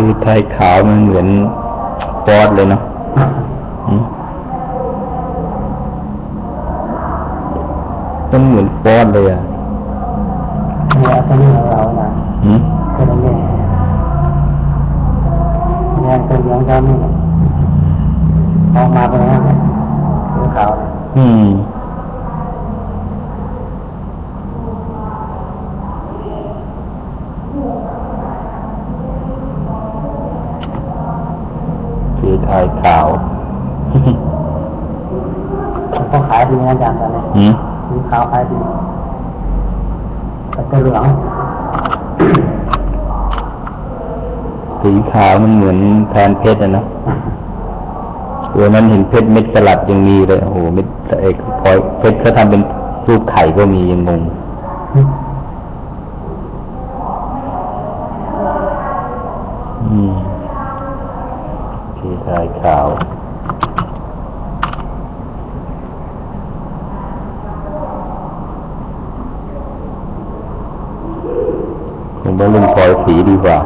คือไทยขาวมันเหมือนฟอสเลยเนาะอืมมันเหมือนฟอสเลยอะเนี่ยตัวนี้ของเรานะอืมตัวนี้เนี่ยตัวเหลืองดำนี่ออกมาเป็นอย่างนี้สีขาวเนี่ยอืม คือไทยขาวเขาขายดีนะอาจารย์ตอนนี้อืมสีขาวขายดีแต่ตัวเหลืองสีขาวมันเหมือนแทนเพชรอะเนาะตัวนั้นเห็นเพชรเม็ดสลัดยังมีเลยโอ้โหเม็ดเอกพลอยเพชรเขาทำเป็นรูปไข่ก็มียังงงอืม ชายขาว ผมว่าลุงพลอยสีดีกว่า